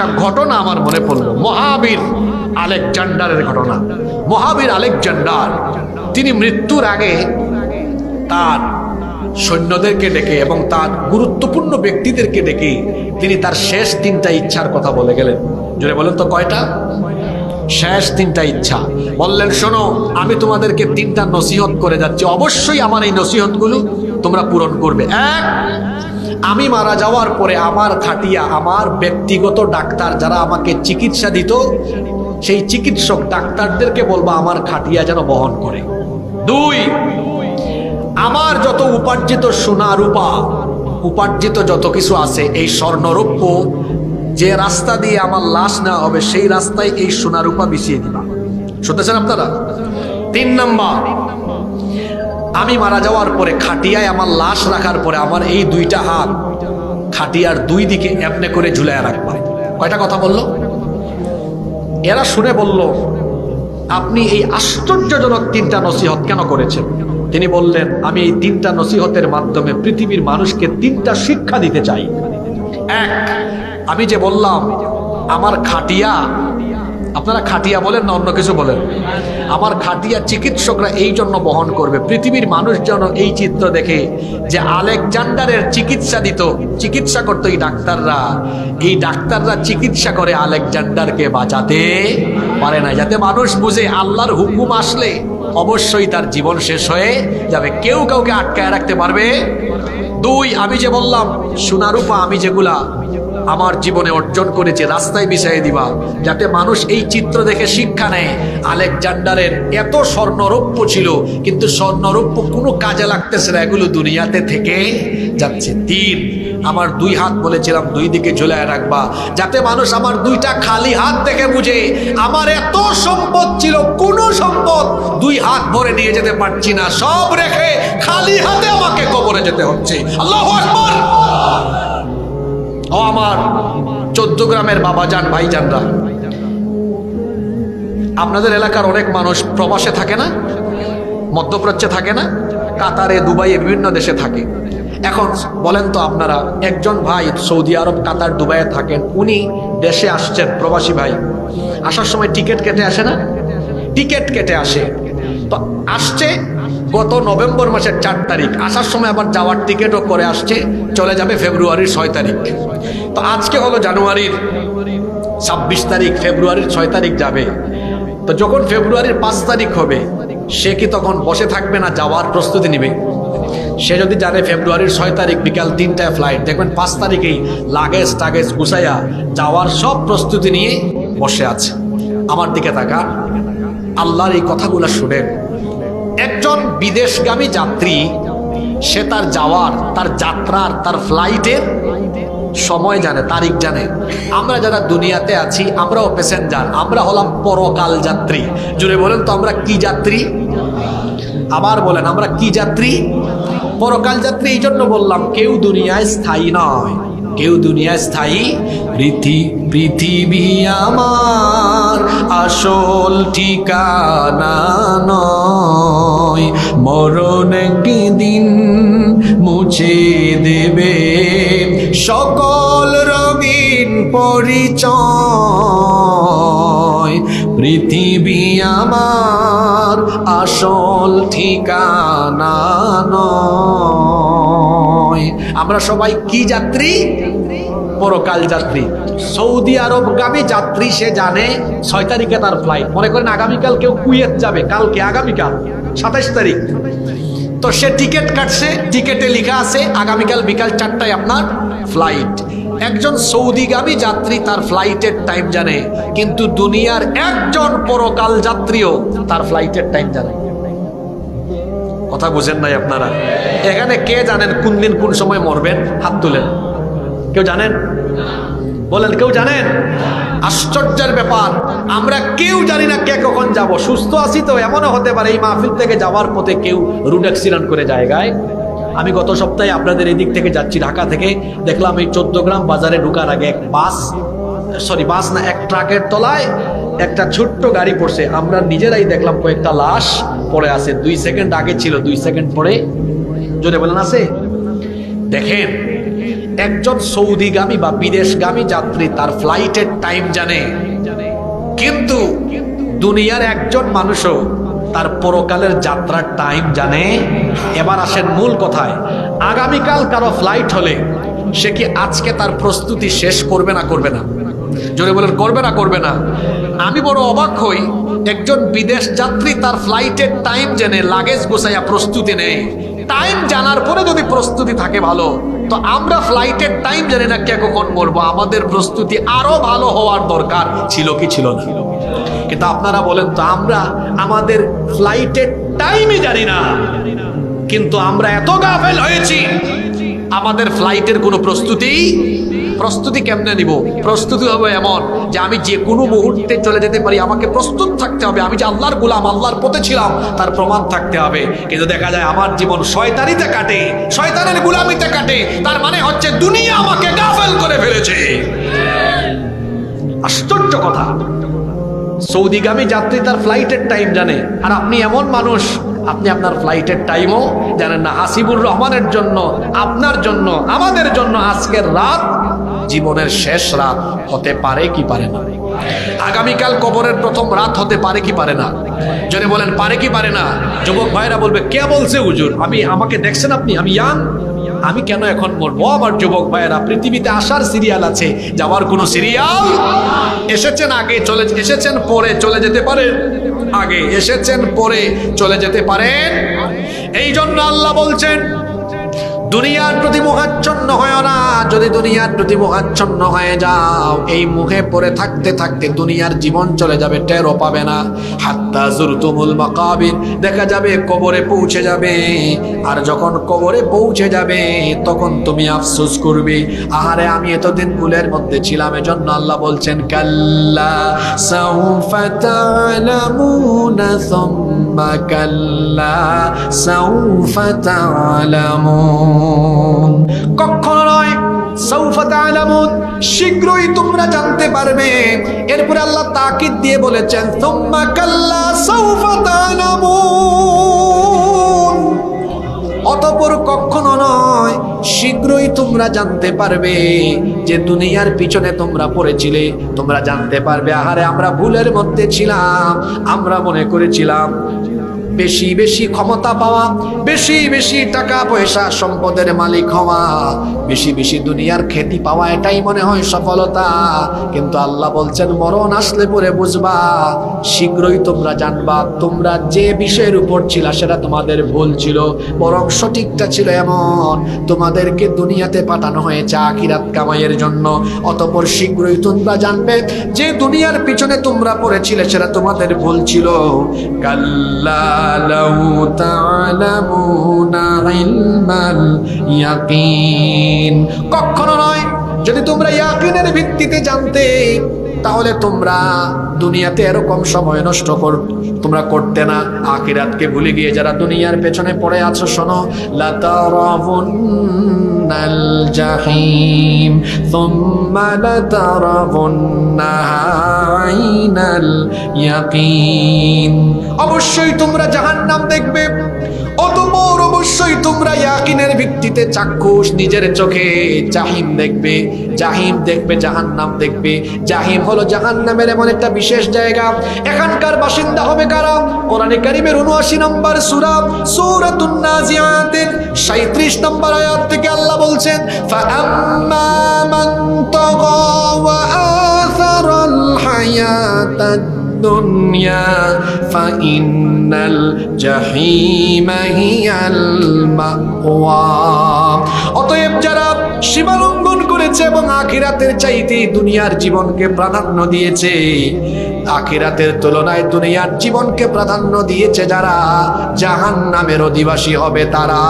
একটা ঘটনা আমার মনে পড়ল। মহাবীর আলেকজান্ডারের ঘটনা। মহাবীর আলেকজান্ডার, তিনি মৃত্যুর আগে তার সৈন্যদেরকে ডেকে এবং তার গুরুত্বপূর্ণ ব্যক্তিদেরকে ডেকে তিনি তার শেষ তিনটা ইচ্ছার কথা বলে গেলেন। জোরে বলেন তো কয়টা? শেষ তিনটা ইচ্ছা। বললেন, শোনো, আমি তোমাদেরকে তিনটা নসিহত করে যাচ্ছি। অবশ্যই আমার এই নসিহতগুলো তোমরা পূরণ করবে। এক আমি মারা যাওয়ার পরে আমার খাটিয়া, আমার ব্যক্তিগত ডাক্তার যারা আমাকে চিকিৎসা দিত, সেই চিকিৎসক ডাক্তারদেরকে বলব আমার খাটিয়া যেন বহন করে। দুই, আমার যত উপার্জিত সোনা রূপা, উপার্জিত যত কিছু আছে, এই স্বর্ণরৌপ্য, যে রাস্তা দিয়ে আমার লাশ নেওয়া হবে, সেই রাস্তায় এই সোনা রূপা বিছিয়ে দিবা। শুনতেছেন আপনারা? তিন নাম্বার আমি মারা যাওয়ার পরে খাটিয়ায় আমার লাশ রাখার পরে আমার এই দুইটা হাত খাটিয়ার দুই দিকে এমনে করে ঝুলাইয়া রাখবা কয়টা কথা বলল? এরা শুনে বলল, আপনি এই আশ্চর্যজনক তিনটা নসিহত কেন করেছেন? তিনি বললেন, আমি এই তিনটা নসিহতের মাধ্যমে পৃথিবীর মানুষকে তিনটা শিক্ষা দিতে চাই। এক, আমি যে বললাম, আমার খাটিয়া আপনারা খাটিয়া বলেন না অন্য কিছু বলেন? আমার খাটিয়া চিকিৎসকরা এই জন্য বহন করবে। পৃথিবীর মানুষ যেন এই চিত্র দেখে যে আলেকজান্ডারের চিকিৎসা দিত, চিকিৎসা করতো এই ডাক্তাররা। এই ডাক্তাররা চিকিৎসা করে আলেকজান্ডারকে বাঁচাতে পারে না যাতে মানুষ বুঝে আল্লাহর হুকুম আসলে অবশ্যই তার জীবন শেষ হয়ে যাবে। কেউ কাউকে আটকায় রাখতে পারবে? দুই, আমি যে বললাম, সোনারূপা, আমি যেগুলা আমার জীবনে অর্জন করেছে, রাস্তায় বিছাই দিবা, যাতে মানুষ এই চিত্র দেখে শিক্ষা নেয়। আলেকজান্ডারের এত স্বর্ণরৌপ্য ছিল, কিন্তু স্বর্ণরৌপ্য কোনো কাজে লাগতেছে না, এগুলো দুনিয়াতে থেকে যাচ্ছে। তিন, আমার দুই হাত বলেছিলাম, দুই দিকে ঝুলায় রাখবা, যাতে মানুষ আমার দুইটা খালি হাত দেখে বুঝে, আমার এত সম্পদ ছিল, কোনো সম্পদ দুই হাত ভরে নিয়ে যেতে পারছি না, সব রেখে খালি হাতে আমাকে কবরে যেতে হচ্ছে। আল্লাহ আকবার! ও আমার চোদ্দ গ্রামের বাবাজান, ভাইজানরা। আপনাদের এলাকার অনেক মানুষ প্রবাসে থাকে না, মধ্যপ্রাচ্যে থাকে না, কাতারে, দুবাইয়ে বিভিন্ন দেশে থাকে। এখন বলেন তো আপনারা, একজন ভাই সৌদি আরব, কাতার, দুবাইয়ে থাকেন, উনি দেশে আসছেন, প্রবাসী ভাই। আসার সময় টিকিট কেটে আসে না? টিকিট কেটে আসে। তো আসছে গত নভেম্বর মাসের চার তারিখ। আসার সময় আবার যাওয়ার টিকিটও করে আসছে। চলে যাবে ফেব্রুয়ারির ছয় তারিখ। তো আজকে হলো জানুয়ারির ছাব্বিশ তারিখ, ফেব্রুয়ারির ছয় তারিখ যাবে। তো যখন ফেব্রুয়ারির পাঁচ তারিখ হবে, সে কি তখন বসে থাকবে না যাওয়ার প্রস্তুতি নেবে? সে যদি জানে ফেব্রুয়ারির ছয় তারিখ বিকাল তিনটায় ফ্লাইট দেখবেন পাঁচ তারিখেই লাগেজ টাগেজ গুছাইয়া যাওয়ার সব প্রস্তুতি নিয়ে বসে আছে। আমার দিকে তাকা আল্লাহর এই কথাগুলো শুনেন। একজন বিদেশগামী যাত্রী, সে তার যাওয়ার, তার যাত্রার, তার ফ্লাইটের সময় জানে, তারিখ জানে। আমরা যারা দুনিয়াতে আছি, আমরাও প্যাসেঞ্জার আমরা হলাম পরকাল যাত্রী। জুড়ে বলেন তো, আমরা কি যাত্রী? আবার বলেন, আমরা কি যাত্রী? পরকাল যাত্রী, এই জন্য বললাম, কেউ দুনিয়ায় স্থায়ী নয়। কেউ দুনিয়ায় স্থায়ী পৃথি, পৃথিবী আমার। আসল ঠিকানা নয়। মরণ দিন মুছে দেবে। সকল রঙিন পরিচয়। পৃথিবী আমার আসল ঠিকানা নয়। আমরা সবাই কি যাত্রী? পরকাল যাত্রী। সৌদি আরবগামী যাত্রী সে জানে ছয় তারিখে তার ফ্লাইট মনে করেন আগামীকাল কেউ কুয়েত যাবে। কালকে আগামীকাল, সাতাইশ তারিখ। তো সে টিকিট কাটছে, টিকেটে লেখা আছে, আগামীকাল বিকাল চারটায় আপনার ফ্লাইট একজন সৌদিগামী যাত্রী তার ফ্লাইটের টাইম জানে, কিন্তু দুনিয়ার একজন পরকাল যাত্রীও তার ফ্লাইটের টাইম জানে। কথা বুঝেন নাই আপনারা? এখানে কে জানেন কোন দিন কোন সময় মরবেন? হাত তুলেন। কেউ জানেন? বলেন, কেউ জানেন? আশ্চর্যের ব্যাপার, আমরা কেউ জানি না কে কখন যাব। সুস্থ আছি তো, এমনও হতে পারে এই মাহফিল থেকে যাওয়ার পথে কেউ রুড অ্যাক্সিডেন্ট করে জায়গায়। আমি গত সপ্তাহে আপনাদের এই দিক থেকে যাচ্ছি, ঢাকা থেকে। দেখলাম এই গ্রাম বাজারে ঢুকার আগে এক বাস, সরি, বাস না, এক ট্রাকের তলায় একটা ছোট্ট গাড়ি পড়ছে। আমরা নিজেরাই দেখলাম কয়েকটা লাশ পড়ে আছে। দুই সেকেন্ড আগে ছিল, দুই সেকেন্ড পরে। জোরে বলেন আছে? দেখেন একজন সৌদিগামী বা বিদেশগামী যাত্রী তার ফ্লাইটের টাইম জানে। কিন্তু দুনিয়ার একজন মানুষও তার পরকালের যাত্রার টাইম জানে। এবার আসেন মূল কথায়, আগামীকাল কারও ফ্লাইট হলে সে কি আজকে তার প্রস্তুতি শেষ করবে না করবে না? জোরে বলেন, করবে না করবে না। আমি বড় অবাক হই, একজন বিদেশ যাত্রী তার ফ্লাইটের টাইম জেনে লাগেজ গোছাইয়া প্রস্তুতি নেই টাইম জানার পরে যদি প্রস্তুতি থাকে ভালো তো আমরা ফ্লাইটের টাইম জানি না কে কখন মরবো। আমাদের প্রস্তুতি আরও ভালো হওয়ার দরকার ছিল কি ছিল না। কিন্তু আপনারা বলেন তো, আমরা আমাদের ফ্লাইটের টাইমই জানি না। কিন্তু আমরা এত গাফেল হয়েছি। আমাদের ফ্লাইটের কোনো প্রস্তুতি প্রস্তুতি কেমনে নিব? প্রস্তুতি হবে এমন যে আমি যে কোনো মুহূর্তে চলে যেতে পারি, আমাকে প্রস্তুত থাকতে হবে। আমি যে আল্লাহর গোলাম, আল্লাহর পথে ছিলাম, তার প্রমাণ থাকতে হবে। কিন্তু দেখা যায় আমার জীবন শয়তানিতে কাটে, শয়তানের গোলামিতে কাটে। তার মানে হচ্ছে দুনিয়া আমাকে গাফেল করে ফেলেছে। আশ্চর্য কথা। সৌদিগামী যাত্রী তার ফ্লাইটের টাইম জানে। আর আপনি এমন মানুষ, আপনি আপনার ফ্লাইটের টাইমও জানেন না। হাসিবুর রহমানের জন্য, আপনার জন্য, আমাদের জন্য আজকের রাত জীবনের শেষ রাত হতে পারে কি পারে না। আগামীকাল কবরের প্রথম রাত হতে পারে কি পারে না। যদি বলেন, পারে কি পারে না? যুবক ভাইরা বলবে, কে বলছে হুজুর? আমি, আমাকে দেখছেন আপনি? আমি ইয়াং আমি কেন এখন মরবো? আমার যুবক ভাইয়েরা, পৃথিবীতে আসার সিরিয়াল আছে, যাওয়ার কোনো সিরিয়াল এসেছেন আগে, চলে, এসেছেন পরে, চলে যেতে পারেন আগে এসেছেন পরে, চলে যেতে পারেন। এই জন্য আল্লাহ বলছেন দুনিয়ার প্রতি মোহাচ্ছন্ন হয় না। যদি দুনিয়ার প্রতি মোহাচ্ছন্ন হয়ে যাও, এই মুখে পড়ে থাকতে থাকতে দুনিয়ার জীবন চলে যাবে, টেরও পাবে না। হাত্তা জুরতুমুল মাকাবির, দেখা যাবে কবরে পৌঁছে যাবে। আর যখন কবরে পৌঁছে যাবে, তখন তুমি আফসোস করবে, আহারে আমি এতদিন ভুলের মধ্যে ছিলাম, এজন্য আল্লাহ বলছেন, কাল্লা সাউফা তা'লামুনা সুম্মা كلا سوف تعلمون. নয়, সৌফা শীঘ্রই তোমরা জানতে পারবে। এরপরে আল্লাহ তাকিদ দিয়ে বলেছেন সুম্মা কাল্লা সৌফা তা'লামুন অতপর কখনো নয় শীঘ্রই তোমরা জানতে পারবে যে দুনিয়ার পিছনে তোমরা পড়েছিলে। তোমরা জানতে পারবে, আহারে আমরা ভুলের মধ্যে ছিলাম, আমরা মনে করেছিলাম বেশি বেশি ক্ষমতা পাওয়া, বেশি বেশি টাকা পয়সা সম্পদের মালিক হওয়া, বেশি বেশি দুনিয়ার খ্যাতি পাওয়া, এটাই মনে হয় সফলতা। কিন্তু আল্লাহ বলছেন, মরণ আসলে পরে বুঝবা, শীঘ্রই তোমরা জানবা, তোমরা যে বিষয়ের উপর ছিল সেটা তোমাদের ভুল ছিল, বরং সঠিকটা ছিল এমন, তোমাদেরকে দুনিয়াতে পাঠানো হয়েছে আখিরাত কামাইয়ের জন্য। অতপর শীঘ্রই তোমরা জানবে, যে দুনিয়ার পিছনে তোমরা পড়েছিলে সেটা তোমাদের ভুল ছিল। কাল্লা লাউ তা'লামুনা ইলমাল ইয়াকিন কখনো নয়, যদি তোমরা ইয়াকিনের ভিত্তিতে জানতে, তাহলে তোমরা দুনিয়াতে এরকম সময় নষ্ট কর, তোমরা করতে না। আখিরাতকে ভুলে গিয়ে যারা দুনিয়ার পেছনে পড়ে আছো, শোনো, লাতারাবুন্নাল জাহিম থুম্মা লাতারাবুন্নাহা অবশ্যই তোমরা জাহান্নাম দেখবে। অবশ্যই তোমরা ইয়াকিনের ভিত্তিতে চাক্ষুষ নিজের চোখে জাহিম দেখবে। জাহিম দেখবে, জাহান্নাম দেখবে। জাহিম হলো জাহান্নামের এমন একটা বিশেষ জায়গা। এখানকার বাসিন্দা হবে কারা? কোরআনে কারিমের উনআশি নম্বর সূরা, সূরাতুন নাজিয়াতের 37 নম্বর আয়াত থেকে আল্লাহ বলছেন, ফাআম্মা মান তাগা ওয়া আথারাল হায়াতাদ الدنيا فإن الجحيم هي المأوى অতএব যারা সীমালঙ্ঘন করেছে এবং আখিরাতের চাইতে দুনিয়ার জীবনকে প্রাধান্য দিয়েছে আখিরাতের তুলনায় দুনিয়ার জীবনকে প্রাধান্য দিয়েছে যারা জাহান নামের অধিবাসী হবে তারা